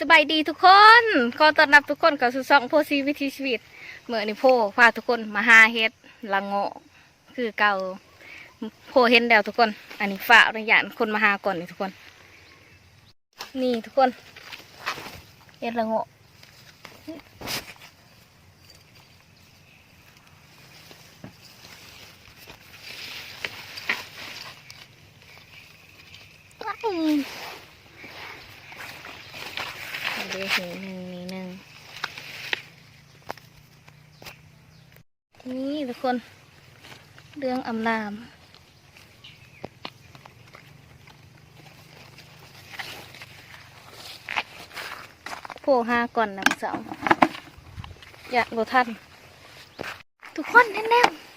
สบายดีทุกคนขอต้อนรับทุกคนเข้าสู่ช่องโพสีวิถีชีวิตเมื่อนี่โพพาทุกคนมาหาเฮ็ดละโงะคือเก่าโพเห็นแล้วทุกคน อันนี้ฝากระยานคนมาหาก่อนนี่ทุกคน นี่ทุกคนเฮ็ดละโงะว้ายอันนี้หนึ่งหนึ่งนี่หนึ่งนี่ทุก คน เรื่องอำลามโผล่ห้าก่อนนะสาวอย่าโบทัน ทุกคนแน่นๆ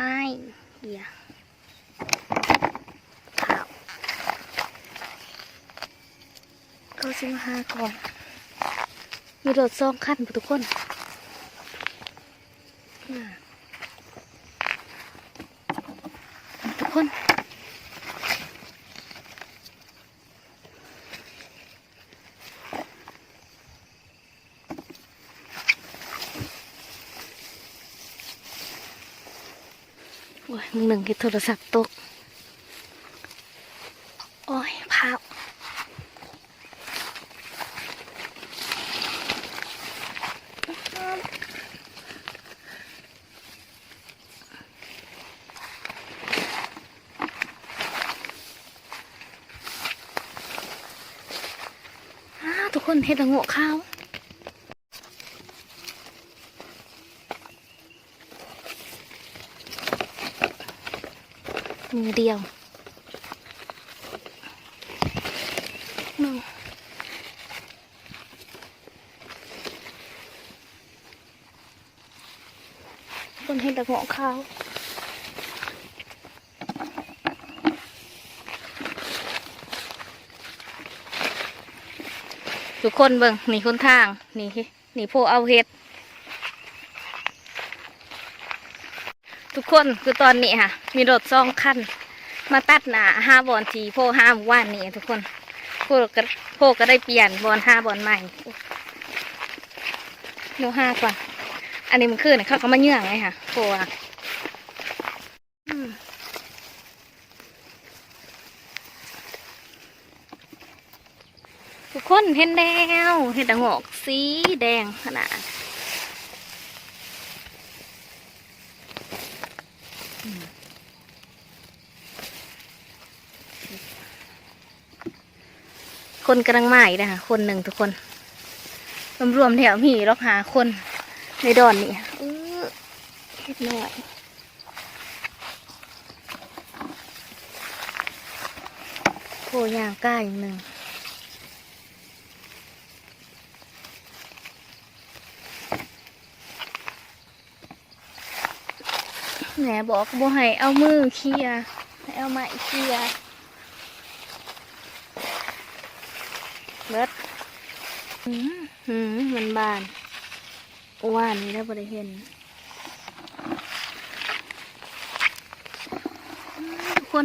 อ้ายเดี๋ยวขาวเขาสิมห้าก่อน มีรถซองขั้นทุกคนน่ะทุกคน โอ้ยหนึ่งคิดโทรศัพท์ตก โอ้ยพาวทุกคนเห็ดละโงกข้าว มือเดียวหนึ่งคนเห็นแต่หัวขาวทุกคนเบิ่งนี่คนทาง นี่นี่โพเอาเห็ด ทุกคนคือตอนนี้ค่ะ มีรถสองคันมาตัดหนาห้าบอนทีโพห้าหมู่านนี่ทุกคนโพก็โพก็ได้เปลี่ยนบอลห้าบอลใหม่โนห้ากว่า อันนี้มันคือเนี่ยเขาก็มาเยื่องไงค่ะโพอะทุกคนเห็นแล้วเห็นแตะงอกสีแดงขนาด คนกำลังมาอีกนะคะคนหนึ่งทุกคนรวมๆแถวมีรอกหาคนในดอนนี่เออเฮ็ดหน่อยโผย่างก้าอย่างหนึ่งแหนบอกบ่ให้เอามือเคลียให้เอาไม้เคลียร์ เบิดอืมอืมมันบานว่านนี่แล้วบริเห็นทุกคน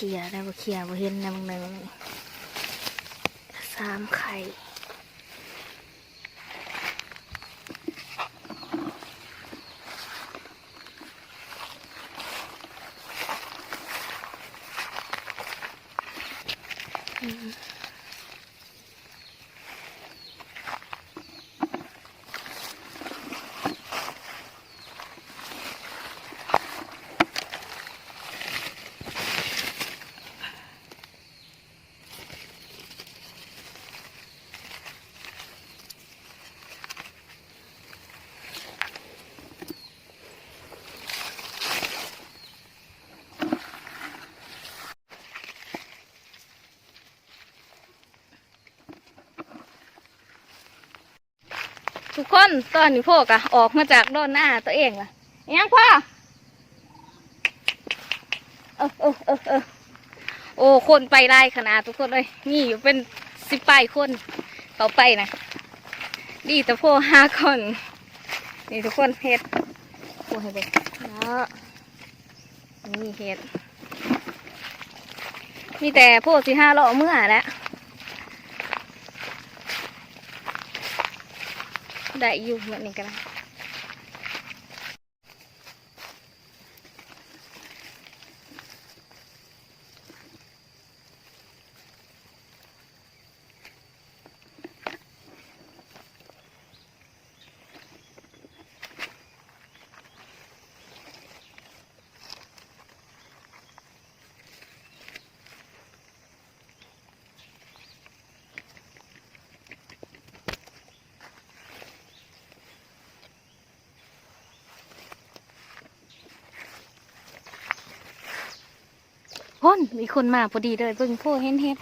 ขียร์ได้บ่เขียร์บ่เห็นนะมึงหนึ่งสามไข่อืม ทุกคนตอนนี้พวกอะออกมาจากโดนหน้าตัวเองล่ะยังพ่อเออเออเออเออโอ้คนไปได้ขนาดทุกคนเลยนี่อยู่เป็นสิบปลายคนเขาไปนะดีแต่พวกห้าคนนี่ทุกคนเฮ็ดโอ้ให้เด็กแล้วนี่เฮ็ดมีแต่พวกสี่ห้าเลาะเมื่อแล้ว ได้อยู่เหมือนนี้กันน พ่นมีคนมาพอดีเลยเบิ่งโพเห็นเฮ็ด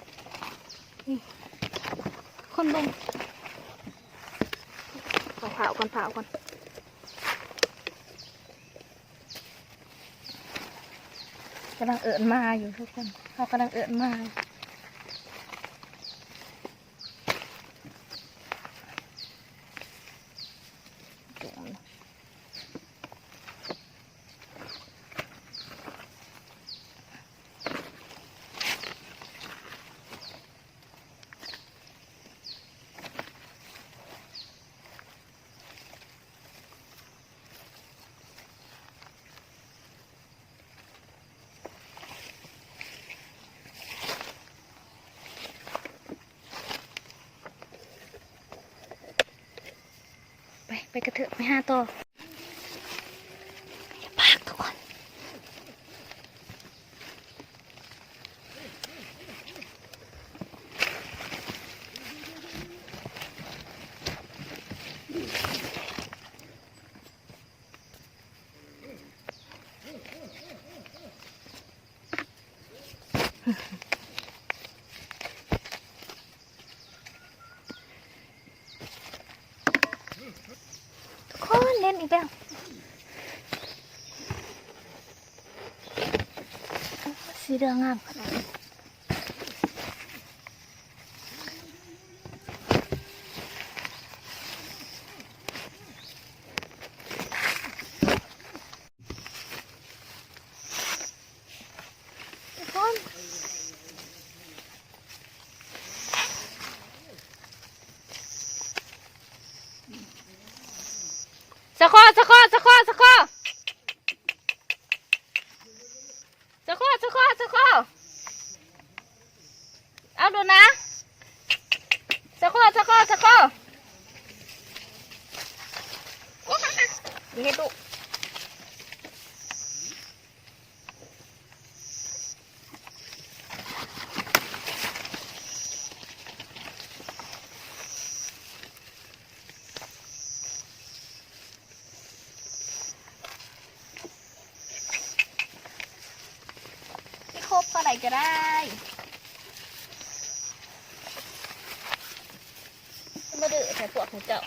คนเบิ่งก่อนเผาก่อนเผาก่อนกำลังเอิญมาอยู่ทุกคนเขากำลังเอิญมา ไปกระเถอะไปห้าต่ออย่าปากทุกคนทุกคนเล่นอีก แล้วสีเหลืองงามขนาดนี้ สะคอสะคอสะคอสะคอสะคสะคสะคเอาดูนะสะคสะคสะคอนี่ให้ดู ไรบเท่าไหร่ก็ได้มาดื้อแต่พวกของเจ้า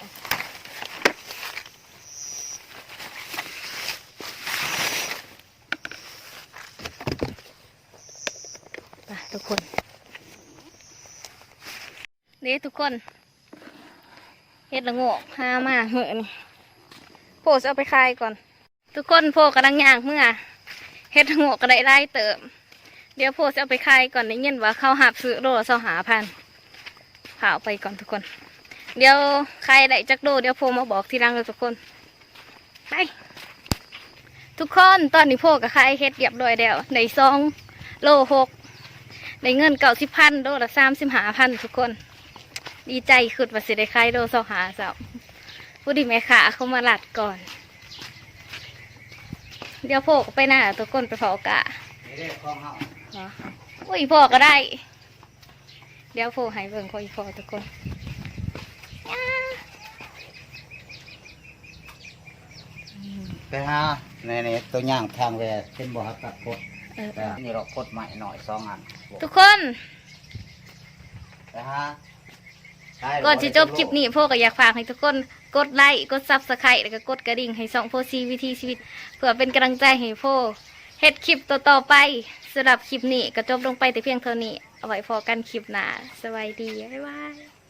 ไปทุกคนเด้ทุกคนเฮ็ดละโงกห้ามาเหมือนี่โพสเอาไปคายก่อน ทุกคนโพกำลังย่างเมื่อเฮ็ดละโงกก็ได้ไล่เติม เดี๋ยวโพสเอาไปคายก่อนได้ยินว่าเข้าหับซื้อโลละสองหาพันเผาไปก่อนทุกคน เดี๋ยวใครได้จักโลเดี๋ยวโพมาบอกทีหลังเลยทุกคนไปทุกคนตอนนี้โพกับใครเฮ็ดเรียบร้อยแล้วในซองโลหกได้เงินเก่าสิบพันโดละสามสิบหาพันทุกคน ดีใจขึ้นว่าสิได้ขายโดสองหาสาวผู้ดีแม่ขาเขามาหลัดก่อน เดี๋ยวโพกไปหน้าทุกคนไปเผากะ ไม่ได้คล้องเฮาเนาะอุ้ยพอก็ได้ เดี๋ยวโพกให้เบิ่งพออีพอทุกคนย่าไปหาในในตัวอย่างทางแวเป็นบ่ฮักตัดพดเออแต่นี่เราพดใหม่หน่อยสองอัน ทุกคนไปหาได้ก่อนที่จบคลิปนี้พวกก็อยากฝากให้ทุกคนกดไลค์กดซับสไครต์แล้วก็กดกระดิ่งให้ส่องโพซีวิธีชีวิต เพื่อเป็นกำลังใจให้โพเฮ็ดคลิปต่อๆไป สำหรับคลิปนี้ก็จบลงไปแต่เพียงเท่านี้ เอาไว้พอกันคลิปหน้าสวัสดี บ๊ายบาย